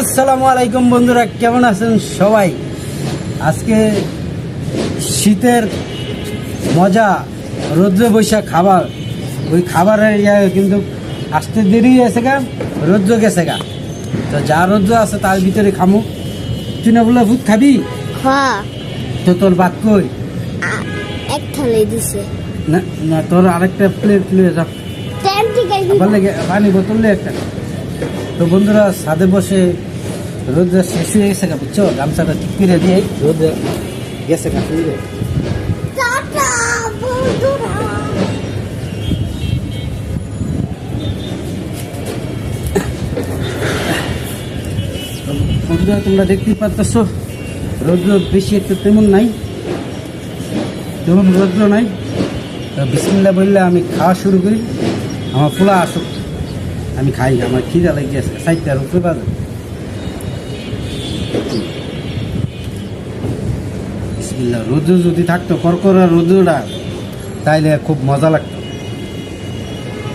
আসসালামু আলাইকুম বন্ধুরা কেমন আছেন সবাই? আজকে শীতের মজা রৌদ্রে বৈশাখ খাবার। ওই খাবারের ইয়ে কিন্তু আসতে দেরি হয়েছে গা রৌদ্র গেছে গা। তো যা রৌদ্র আছে তার ভিতরে খামু। তুই না বলে ভূত খাবি? হ্যাঁ। তো তোর বাদ কই? এক থালে দিছে। না না তোর আরেকটা প্লেট প্লেট যা। টাইম ঠিক আছে আবার লেগে পানি বোতল একটা। তো বন্ধুরা ছাদে বসে রোদ শেষ হয়ে গেছে গা বুঝছ? গামছাটা ঠিক করে দিয়ে রোদ গেছে গা ফুলে। বন্ধুরা। তোমরা দেখতেই পাচ্ছ রৌদ্র বেশি একটু তেমন নাই। তেমন রৌদ্র নাই। বিসমিল্লা বললে আমি খাওয়া শুরু করি। আমার পোলা আসুক। আমি খাই, আমার খিদা লেগে সাইডটার উপরে বাজে বিসমিল্লা রোদ্র যদি থাকতো করকরা রোদ্রটা, তাইলে খুব মজা লাগতো।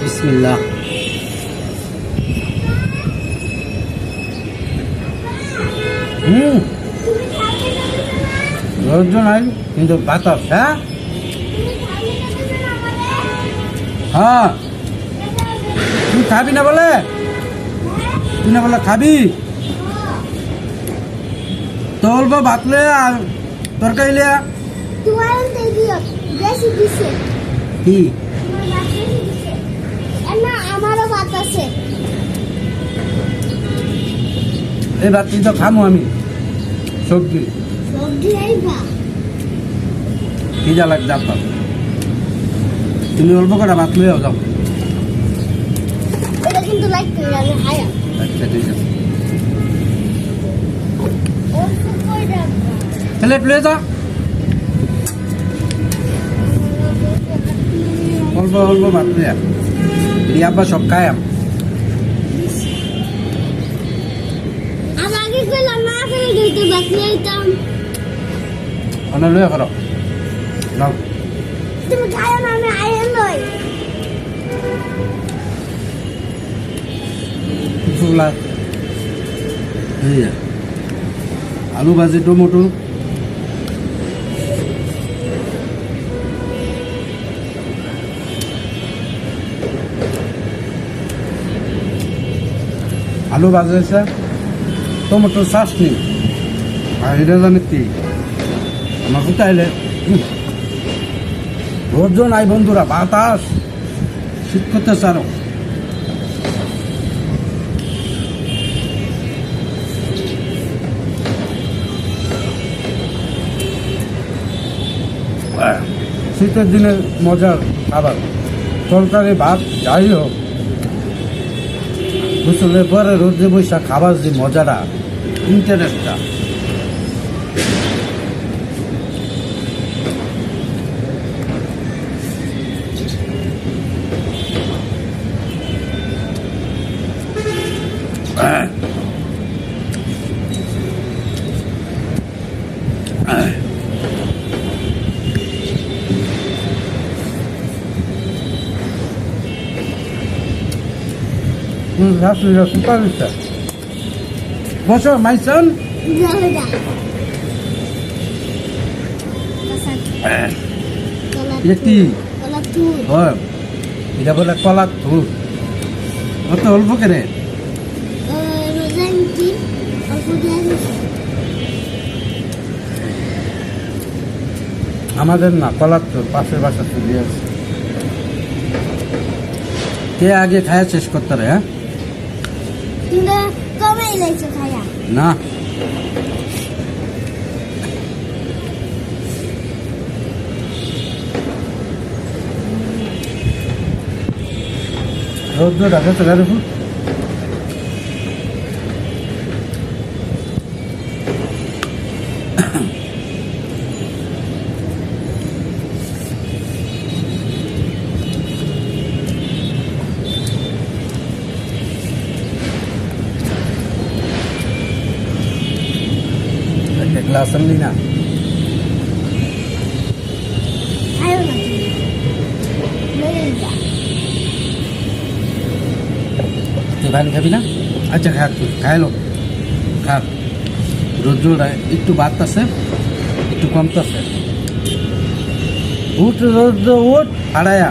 বিসমিল্লা হুম। রৌদ্র নাই, কিন্তু বাতাস হ্যাঁ? হ্যাঁ। খাবি না বলে? তুই না বলে খাবি? তোলবো ভাতলে আর তরকারি লিয়া? কি? আমারও ভাত আছে। এই ভাতটি তো খামো আমি। সবজি। আইবা খিদা লাগছে আপনার তুমি অল্প করে ভাত লিয়েও যাও এটা কিন্তু লাইক করে আমি হায়া আচ্ছা ঠিক আছে। প্লেট যা অল্প অল্প ভাত লিয়া রিয়া সব খায় অনেক লইয়া করো। নাও। তুমি খায় না আমি আইয়ে লই। যে, আলু ভাজি টমেটো। আলু ভাজি আছে টমেটো চাটনি। আর এটা জানি কি? আমার কোথায় রোদ্র নাই বন্ধুরা বাতাস। শীত করতে চারো শীতের দিনে মজার খাবার। তরকারি, ভাত, যাই হোক। গোসলের পরে রোদে বৈশাখ খাবার যে মজাটা ইন্টারেস্টটা এটা? হয়। বলে কলার থুর অত অল্প কেনে? আমাদের না কলার থুর পাশের বাসা চলে আছে কে আগে খায়া শেষ করতে রে হ্যাঁ? কিন্তু কমাই লাইছে খায়া না রৌদ্র ঢাকা চলে দেখুন না। মেরে যা তুই পানি খাবি না? আচ্ছা খা তুই খাইলো থাক রোদ্রটা একটু বাড়তেছে একটু কমতেছে উঠ রোদ্র উঠ আড়ায়া।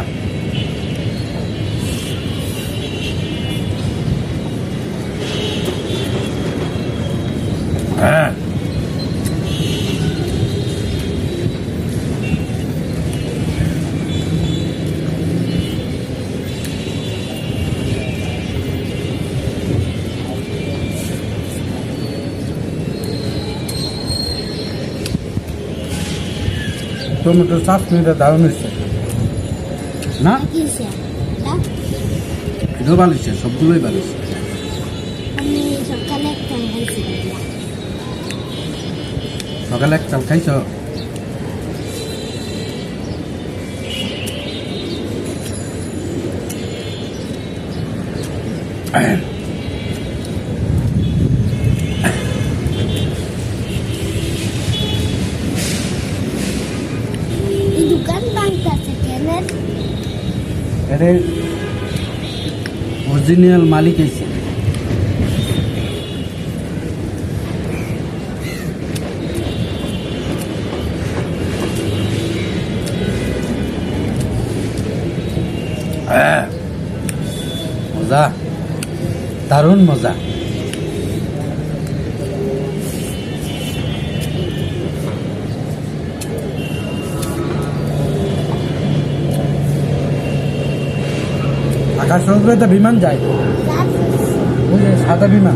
হ্যাঁ। টমেটো চাটনিটা দারুণ হয়েছে না? এটাও হয়েছে সবগুলোই আমি সকালে এক চাল খাইছ? এর অরিজিনাল মালিক এসে হ্যাঁ, মজা। দারুণ মজা। আকাশ সমুদ্রে তো বিমান যায়। সাদা বিমান।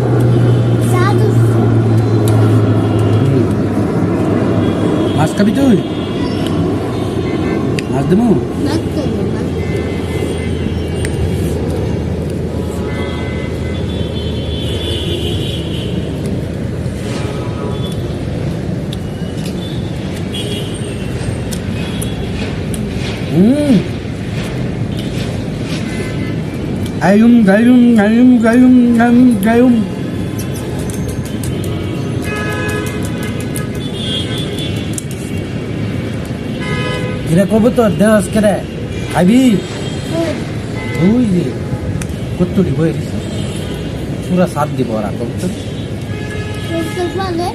মাছ খাবি তুই? মাছ দেবো? নাট্য গায়ুম গায়ুম গায়ুম গায়ুম গায়ুম গায়ুম। কিরে কবুতর, দেহস কেরে খাবি ওই যে কত্তুরি বয়ে দিছে। পুরা সাত দিব ওরা কবুতর। করতে পারে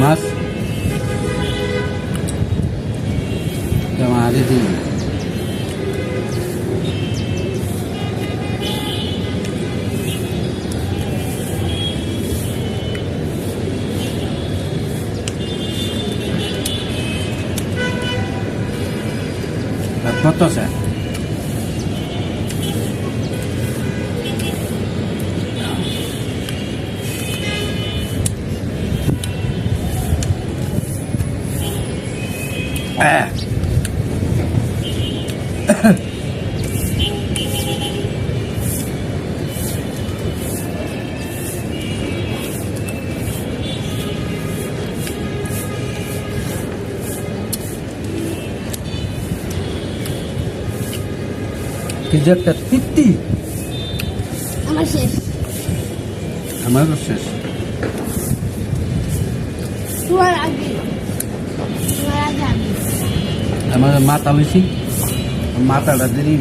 মাছ? আগে দিন। Ah. কি যে একটা তৃপ্তি আমার শেষ আমারও শেষ তোমার আগে তোমার আগে আমি আমার মাথা লইছি মাথাটা দেরি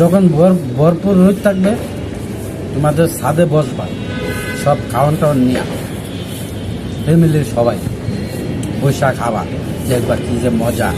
যখন ভর, ভরপুর রোদ থাকবে, তোমাদের ছাদে বসবা। সব খাওয়ান টাওয়ান নিয়ে ফ্যামিলির সবাই বৈশাখ খাওয়া দেখবা কি যে মজা।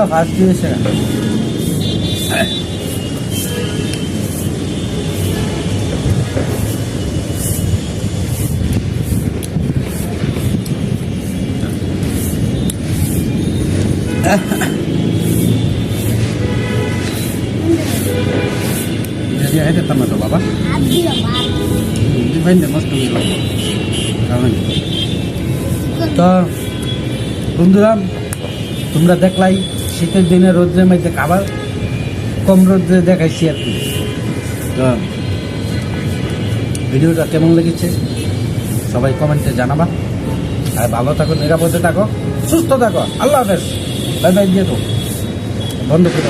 আমার পোলা ফার্স্ট দিয়েছে jadi ada teman tuh bapak হাত দিও বাপ ini banyak mas tuh kawan তো বন্ধুরা তোমরা দেখলাই শীতের দিনে রোদ্রের মধ্যে খাবার কম রোদ্রে দেখাইছি আর কি। তো ভিডিওটা কেমন লেগেছে সবাই কমেন্টে জানাবা। আর ভালো থাকো নিরাপদে থাকো সুস্থ থাকো। আল্লাহ হাফেজ। বাই বাই দিয়ে তো বন্ধ করে